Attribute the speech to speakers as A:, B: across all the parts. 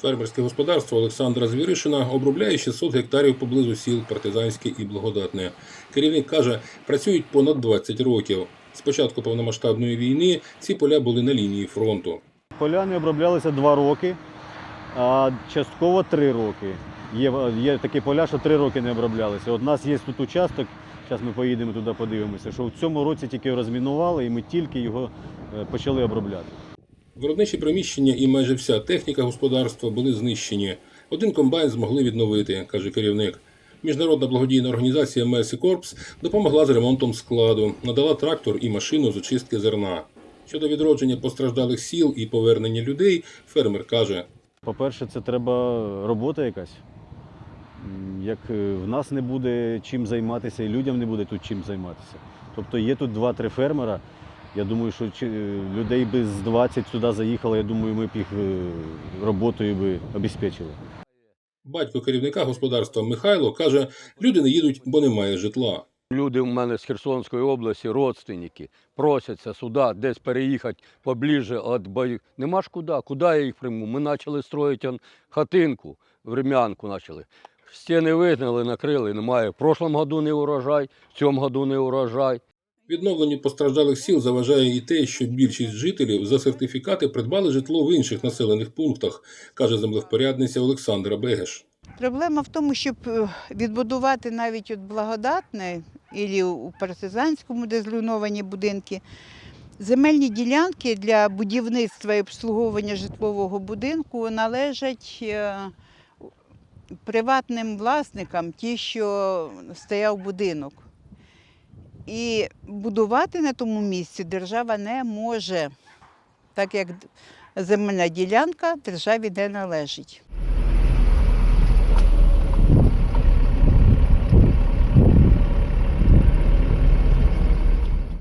A: Фермерське господарство Олександра Звіришина обробляє 600 гектарів поблизу сіл Партизанське і Благодатне. Керівник каже, працюють понад 20 років. З початку повномасштабної війни ці поля були на лінії фронту.
B: Поляни оброблялися два роки, а частково три роки. Є, є такі поля, що три роки не оброблялися. От у нас є тут участок, зараз ми поїдемо туди подивимося, що в цьому році тільки розмінували і ми тільки його е, почали обробляти.
A: Виробничі приміщення і майже вся техніка господарства були знищені. Один комбайн змогли відновити, каже керівник. Міжнародна благодійна організація Mercy Corps допомогла з ремонтом складу, надала трактор і машину з очистки зерна. Щодо відродження постраждалих сіл і повернення людей, фермер каже,
B: По-перше, це треба робота якась. Як е, в нас не буде чим займатися, і людям не буде тут чим займатися. Тобто є тут два-три фермера. Я думаю, що е, людей би з 20 сюди заїхало, я думаю, ми б їх е, роботою би обезпечили.
A: батько керівника господарства Михайло каже, люди не їдуть, бо немає житла.
C: Люди у мене з Херсонської області, родственники, просяться сюди, десь переїхати поближе від боїв. Нема ж куди, куди я їх прийму? Ми почали строїти хатинку, врем'янку почали. Стіни вигнали, накрили, немає. В прошлому году не урожай, в цьому году не урожай.
A: Відновленню постраждалих сіл заважає і те, що більшість жителів за сертифікати придбали житло в інших населених пунктах, каже землевпорядниця Олександра Бегеш.
D: Проблема в тому, щоб е, відбудувати навіть от благодатне і у партизанському, де зруйновані будинки, земельні ділянки для будівництва і обслуговування житлового будинку належать е, приватним власникам, ті, що стояв будинок. І будувати на тому місці держава не може, так як земельна ділянка державі не належить.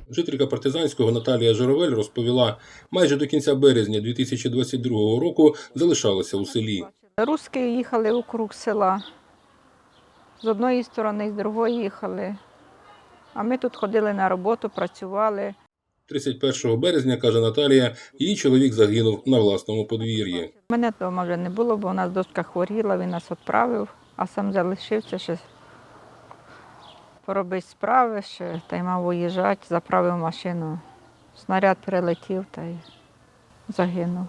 A: Жителька партизанського Наталія Журавель розповіла, майже до кінця березня 2022 року залишалася у селі.
E: Руски їхали у круг села. З одної сторони, з другої їхали. А ми тут ходили на роботу, працювали.
A: 31 березня, каже Наталія, її чоловік загинув на власному подвір'ї.
E: Мене вдома вже не було, бо у нас дочка хворіла, він нас відправив, а сам залишився ще поробити справи, ще, та й мав виїжджати, заправив машину. Снаряд прилетів та й загинув.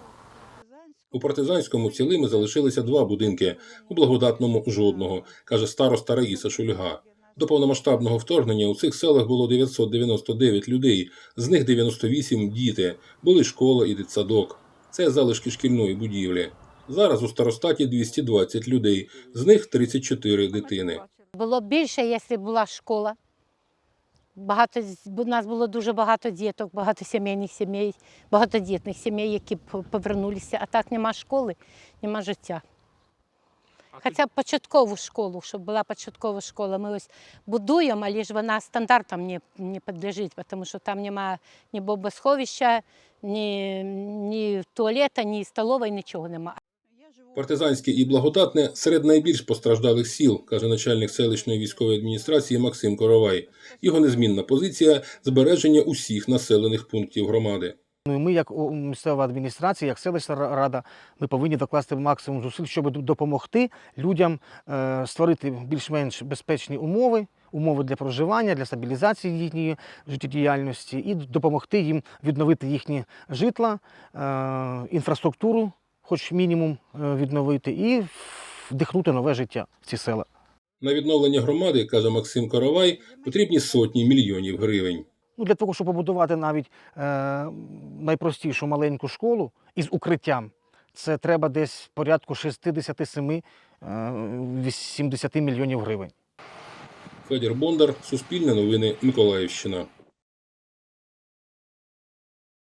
A: У партизанському цілими залишилися два будинки, у благодатному жодного, каже староста Раїса Шульга. До повномасштабного вторгнення у цих селах було 999 людей, з них 98 – діти, були школа і дитсадок. Це залишки шкільної будівлі. Зараз у старостаті 220 людей, з них 34 дитини.
F: Було більше, якщо була школа. Багато, у нас було дуже багато діток, багато сімейних сімей, багатодітних сімей, які повернулися. А так нема школи, нема життя. Хоча б початкову школу, щоб була початкова школа. Ми ось будуємо, але ж вона стандартам не, не підлежить, тому що там немає ні бомбосховища, ні, ні туалета, ні столової, нічого немає.
A: Партизанське і благодатне серед найбільш постраждалих сіл, каже начальник селищної військової адміністрації Максим Коровай. Його незмінна позиція збереження усіх населених пунктів громади.
G: Ну, і Ми, як місцева адміністрація, як селищна рада, ми повинні докласти максимум зусиль, щоб допомогти людям е, створити більш-менш безпечні умови, умови для проживання, для стабілізації їхньої життєдіяльності і допомогти їм відновити їхні житла, е, інфраструктуру, хоч мінімум е, відновити, і вдихнути нове життя в ці села.
A: На відновлення громади, каже Максим Коровай, потрібні сотні мільйонів гривень.
G: Ну, для того, щоб побудувати навіть е, найпростішу маленьку школу із укриттям, це треба десь порядку 67-80 мільйонів гривень.
A: Федір Бондар, Суспільне новини, Миколаївщина.